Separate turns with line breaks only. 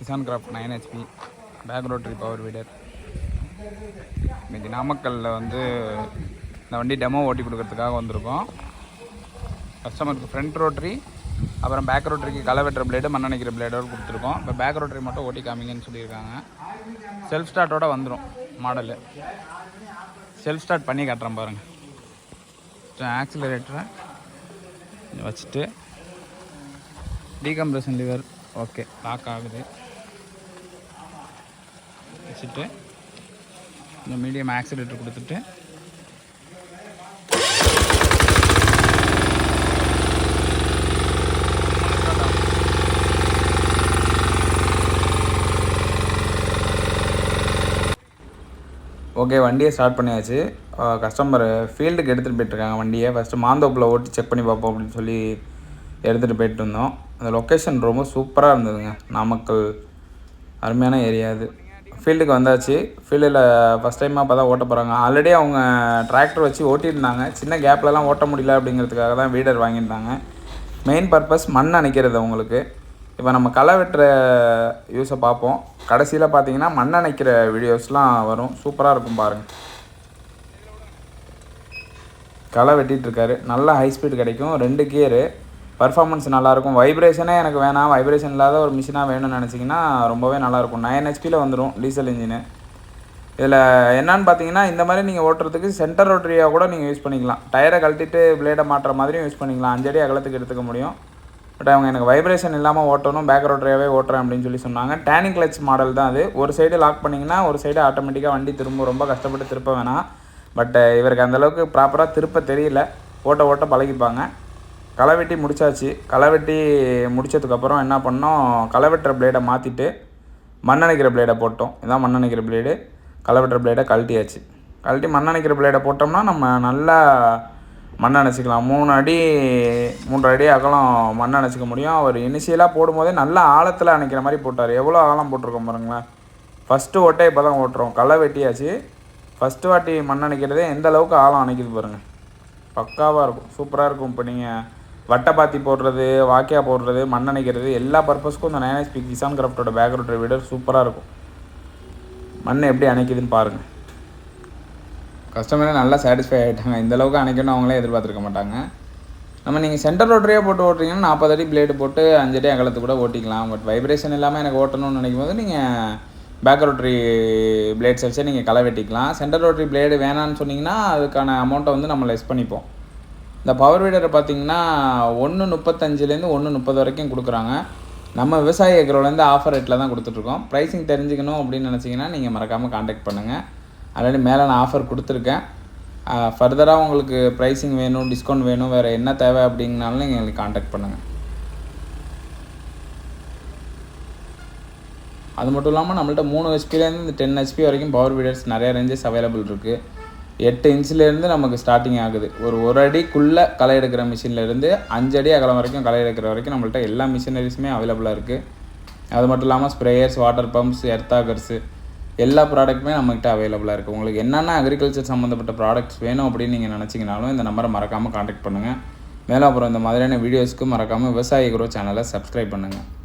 KisanKraft nine HP back rotary power weeder இன்றைக்கி நாமக்கல்லில் வந்து இந்த வண்டி டெமோ ஓட்டி கொடுக்கறதுக்காக வந்திருக்கோம். கஸ்டமருக்கு ஃப்ரண்ட் ரோட்டரி அப்புறம் பேக் ரோட்டரிக்கு களை வெட்டுற பிளேடு மண்ணணைக்கிற பிளேடோடு கொடுத்துருக்கோம். இப்போ பேக் ரோட்டரி மட்டும் ஓட்டி காமிங்கன்னு சொல்லியிருக்காங்க. செல்ஃப் ஸ்டார்ட்டோட வந்துடும் மாடலு செல்ஃப் ஸ்டார்ட் பண்ணி காட்டுறேன் பாருங்கள் ஆக்சிலரேட்டரை வச்சுட்டு டீகம்ப்ரஷன் லிவர் ஓகே லாக் ஆகுது. வச்சுட்டு இந்த மீடியம் ஆக்சிலேட்டர் கொடுத்துட்டு. ஓகே வண்டியை ஸ்டார்ட் பண்ணியாச்சு. கஸ்டமர் ஃபீல்டுக்கு எடுத்துகிட்டு போயிட்டுருக்காங்க வண்டியை. ஃபஸ்ட்டு மாந்தோப்பில் ஓட்டி செக் பண்ணி பார்ப்போம் அப்படின்னு சொல்லி எடுத்துகிட்டு போயிட்டு இருந்தோம் அந்த லொக்கேஷன் ரொம்ப சூப்பராக இருந்ததுங்க. நாமக்கல் அருமையான ஏரியா அது. ஃபீல்டுக்கு வந்தாச்சு. ஃபீல்டில் ஃபஸ்ட் டைமாக அப்போ தான் ஓட்ட போகிறாங்க ஆல்ரெடி அவங்க டிராக்டர் வச்சு ஓட்டியிருந்தாங்க. சின்ன கேப்லலாம் ஓட்ட முடியல அப்படிங்கிறதுக்காக தான் வீடர் வாங்கியிருந்தாங்க. மெயின் பர்பஸ் மண் அணைக்கிறது அவங்களுக்கு. இப்போ நம்ம களை வெட்டுற யூஸை பார்ப்போம். கடைசியில் பார்த்தீங்கன்னா மண் அணைக்கிற வீடியோஸ்லாம் வரும். சூப்பராக இருக்கும் பாருங்கள் களை வெட்டிகிட்ருக்காரு நல்லா நல்ல ஹை ஸ்பீட் கிடைக்கும். ரெண்டு கியரு பர்ஃபார்மன்ஸ் நல்லாயிருக்கும். வைப்ரேஷனே எனக்கு வேணாம். வைப்ரேஷன் இல்லாத ஒரு மிஷினாக வேணும்னு நினச்சிங்கன்னா ரொம்பவே நல்லாயிருக்கும். நைன் ஹெச்பியில் வந்துடும் டீசல் இன்ஜினு இதில் என்னன்னு பார்த்தீங்கன்னா இந்த மாதிரி நீங்கள் ஓட்டுறதுக்கு சென்டர் ரோட்டரியாக கூட நீங்கள் யூஸ் பண்ணிக்கலாம். டயரை கழட்டிட்டு பிளேடை மாட்டுற மாதிரியும் யூஸ் பண்ணிக்கலாம். அஞ்சடி அகலத்துக்கு எடுத்துக்க முடியும். பட் அவங்க எனக்கு வைப்ரேஷன் இல்லாமல் ஓட்டணும் பேக் ரோட்டரியாகவே ஓட்டுறேன் அப்படின்னு சொல்லி சொன்னாங்க. டேனிங் கிளச் மாடல் தான் அது. ஒரு சைடு லாக் பண்ணிங்கன்னா ஒரு சைடு ஆட்டோமேட்டிக்காக வண்டி திரும்ப ரொம்ப கஷ்டப்பட்டு திருப்ப வேணாம். பட் இவருக்கு அந்தளவுக்கு ப்ராப்பராக திருப்ப தெரியல. ஓட்ட ஓட்ட பழகிப்பாங்க. களை வெட்டி முடிச்சாச்சு. களை வெட்டி முடிச்சதுக்கப்புறம் என்ன பண்ணோம்? களை வெட்டுற பிளேடை மாற்றிட்டு மண்ணணைக்கிற பிளேடை போட்டோம். இதான் மண்ணணைக்கிற பிளேடு களை வெட்டுற பிளேடை கழட்டியாச்சு. கழட்டி மண்ணணைக்கிற பிளேடை போட்டோம்னா நம்ம நல்லா மண் அணைச்சிக்கலாம் மூணு அடி மூன்றரை அடி அகலம் மண் அணைச்சிக்க முடியும். அவர் இனிஷியலாக போடும்போதே நல்லா ஆழத்தில் அணைக்கிற மாதிரி போட்டார். எவ்வளோ ஆழம் போட்டிருக்கோம் பாருங்களேன். ஃபஸ்ட்டு ஓட்டே இப்போ தான் ஓட்டுறோம். களை வெட்டியாச்சு. ஃபஸ்ட்டு வாட்டி மண் அணைக்கிறதே எந்த அளவுக்கு ஆழம் அணைக்குது பாருங்கள் பக்காவாக இருக்கும். சூப்பராக இருக்கும் இப்போ நீங்கள் வட்டைப்பாத்தி போடுறது வாக்கியா போடுறது மண்ணணைக்கிறது எல்லா பர்பஸ்க்கும் இந்த நைன் எஸ்பி கிசான் கிராஃப்டோட பேக் ரோட்டரை விட சூப்பராக இருக்கும். மண்ணை எப்படி அணைக்குதுன்னு பாருங்கள் கஸ்டமரே நல்லா சாட்டிஸ்ஃபை ஆகிட்டாங்க இந்தளவுக்கு அணைக்கணும்னு அணைக்கணும் அவங்களே எதிர்பார்த்துருக்க மாட்டாங்க. நம்ம நீங்கள் சென்டர் ரோட்டரியே போட்டு ஓட்டுறீங்கன்னா நாற்பது அடி பிளேடு போட்டு அஞ்சு அடி அகலத்து கூட ஓட்டிக்கலாம். பட் வைப்ரேஷன் இல்லாமல் எனக்கு ஓட்டணும்னு நினைக்கும் போது நீங்கள் பேக் ரோட்டரி பிளேட்ஸ் வச்சே நீங்கள் களை வெட்டிக்கலாம். சென்டர் ரோட்டரி பிளேடு வேணான்னு சொன்னீங்கன்னா அதுக்கான அமௌண்ட்டை வந்து நம்ம லெஸ் பண்ணிப்போம். இந்த பவர் வீடரை பார்த்தீங்கன்னா ஒன்று முப்பத்தஞ்சுலேருந்து ஒன்று முப்பது வரைக்கும் கொடுக்குறாங்க. நம்ம விவசாய ஏக்கரோலேருந்து ஆஃபர் ரேட்டில் தான் கொடுத்துட்ருக்கோம். ப்ரைஸிங் தெரிஞ்சுக்கணும் அப்படின்னு நினச்சிங்கன்னா நீங்கள் மறக்காமல் காண்டாக்ட் பண்ணுங்கள் ஆல்ரெடி மேலே நான் ஆஃபர் கொடுத்துருக்கேன். ஃபர்தராக உங்களுக்கு ப்ரைஸிங் வேணும் டிஸ்கவுண்ட் வேணும் வேறு என்ன தேவை அப்படிங்கனாலும் நீங்கள் எங்களுக்கு காண்டாக்ட் பண்ணுங்கள் அது மட்டும் இல்லாமல் நம்மள்ட்ட மூணு ஹெச்பிலேருந்து இந்த டென் ஹெச்பி வரைக்கும் பவர் வீடர்ஸ் நிறையா ரேஞ்சஸ் அவைலபிள் இருக்குது எட்டு இன்ச்சிலேருந்து நமக்கு ஸ்டார்டிங் ஆகுது. ஒரு ஒரு அடிக்குள்ளே களை எடுக்கிற மிஷின்லேருந்து அஞ்சு அடி அகலம் வரைக்கும் களை எடுக்கிற வரைக்கும் நம்மள்ட்ட எல்லா மிஷினரிஸுமே அவைலபிளாக இருக்குது அது மட்டும் இல்லாமல் ஸ்ப்ரேயர்ஸ் வாட்டர் பம்ப்ஸ் எர்த்தாகர்ஸு எல்லா ப்ராடக்ட்டுமே நம்மகிட்ட அவைலபிளாக இருக்குது உங்களுக்கு என்னென்ன அக்ரிகல்ச்சர் சம்மந்தப்பட்ட ப்ராடக்ட்ஸ் வேணும் அப்படின்னு நீங்கள் நினச்சிங்கனாலும் இந்த நம்பரை மறக்காமல் காண்டாக்ட் பண்ணுங்கள் மேலும் அப்புறம் இந்த மாதிரியான வீடியோஸ்க்கு மறக்காமல் விவசாய குரோ சேனலை சப்ஸ்கிரைப் பண்ணுங்கள்